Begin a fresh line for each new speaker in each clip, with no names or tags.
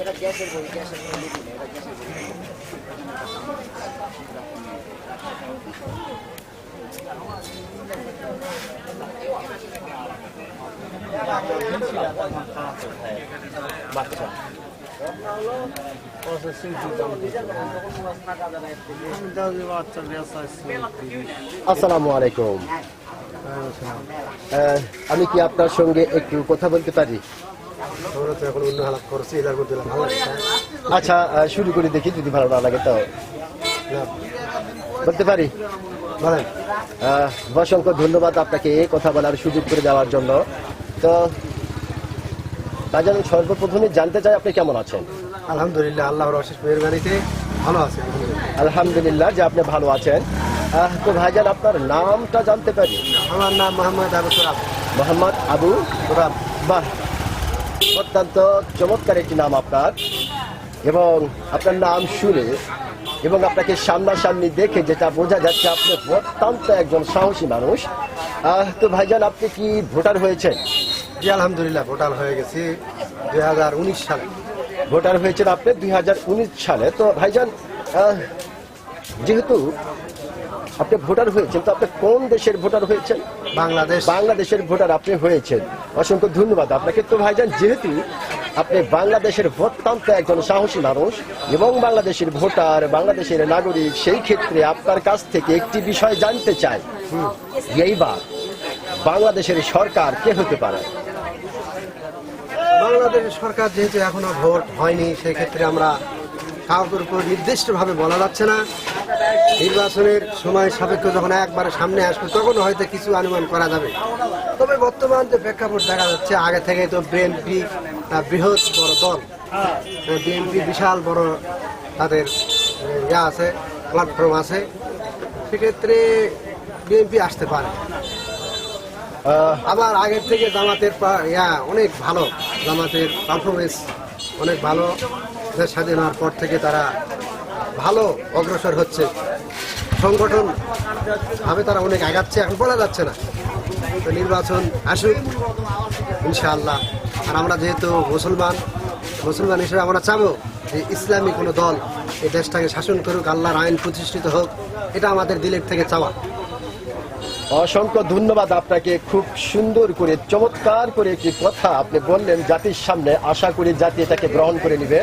এটা গ্যাসের বই গ্যাসের বই এটা গ্যাসের বই
বাচ্চা আসসালামু আলাইকুম। আহ, আমি কি আপনার সঙ্গে একটু কথা বলতে পারি?
আমরা তো এখন অন্য হালাত করছি এটার মধ্যে ভালো
আচ্ছা শুরু করে দেখি যদি ভালো না লাগে তো বলতে পারি?
বলেন।
অসংখ্য ধন্যবাদ আপনাকে এই কথা বলার সুযোগ করে দেওয়ার জন্য। তো তাই সর্বপ্রথমে জানতে চাই আপনি কেমন আছেন?
আলহামদুলিল্লাহ আল্লাহর অশেষ মেহরবানিতে ভালো আছেন আলহামদুলিল্লাহ।
আলহামদুলিল্লাহ যে আপনি ভালো আছেন। তো ভাইজান আপনার নামটা জানতে পারি?
আমার নাম মোহাম্মদ আবু সরাব
মোহাম্মদ আবু
সরাব
বাহ অত্যন্ত চমৎকার একটি নাম আপনার। এবং আপনার নাম শুনে এবং আপনাকে সামনাসামনি দেখে যেটা বোঝা যাচ্ছে আপনি অত্যন্ত একজন সাহসী মানুষ। তো ভাইজান আপনি কি ভোটার হয়েছেন?
জি আলহামদুলিল্লাহ ভোটার হয়ে গেছি দুই হাজার উনিশ সালে।
ভোটার হয়েছেন আপনি দুই হাজার উনিশ সালে। তো ভাইজান যেহেতু আপনি ভোটার হয়েছেন তো আপনি কোন দেশের ভোটার হয়েছেন?
বাংলাদেশ।
বাংলাদেশের ভোটার আপনি হয়েছেন। অসংখ্য ধন্যবাদ আপনাকে। তো ভাইজান যেহেতু আপনি বাংলাদেশের অত্যন্ত একজন সাহসী মানুষ এবং বাংলাদেশের ভোটার বাংলাদেশের নাগরিক সেই ক্ষেত্রে আপনার কাছ থেকে একটি বিষয় জানতে চাই। এইবার বাংলাদেশের সরকার কে হতে পারে?
বাংলাদেশের সরকার যেহেতু এখনও ভোট হয়নি সেক্ষেত্রে আমরা কাউকের উপর নির্দিষ্টভাবে বলা যাচ্ছে না। নির্বাচনের সময় সাপেক্ষ যখন একবারে সামনে আসবে তখন হয়তো কিছু অনুমান করা যাবে। তবে বর্তমান যে প্রেক্ষাপট দেখা যাচ্ছে, আগে থেকে তো বিএনপি বৃহৎ বড় দল। বিএনপি বিশাল বড় তাদের ইয়া আছে প্ল্যাটফর্ম আছে। সেক্ষেত্রে বিএনপি আসতে পারে। আবার আগের থেকে জামাতের ইয়া অনেক ভালো। জামাতের পারফরমেন্স অনেক ভালো। স্বাধীন হওয়ার পর থেকে তারা ভালো অগ্রসর হচ্ছে। সংগঠন ভাবে তারা অনেক আগাচ্ছে, এখন বলা যাচ্ছে না। তো নির্বাচন আসুক, ইনশাআল্লাহ। আর আমরা যেহেতু মুসলমান মুসলমান হিসেবে আমরা চাবো যে ইসলামী কোনো দল এই দেশটাকে শাসন করুক, আল্লাহর আইন প্রতিষ্ঠিত হোক, এটা আমাদের দিলের থেকে চাওয়া।
অসংখ্য ধন্যবাদ আপনাকে, খুব সুন্দর করে, চমৎকার করে একটি কথা আপনি বললেন জাতির সামনে। আশা করি জাতি এটাকে গ্রহণ করে নিবে।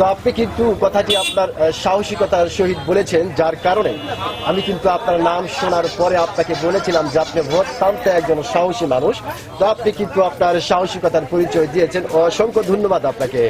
তো আপনি কিন্তু কথাটি আপনার সাহসিকতার সহিত বলেছেন, যার কারণে আমি কিন্তু আপনার নাম শোনার পরে আপনাকে বলেছিলাম যে আপনি ভোট টানতে একজন সাহসী মানুষ। তো আপনি কিন্তু আপনার সাহসিকতার পরিচয় দিয়েছেন। অসংখ্য ধন্যবাদ আপনাকে।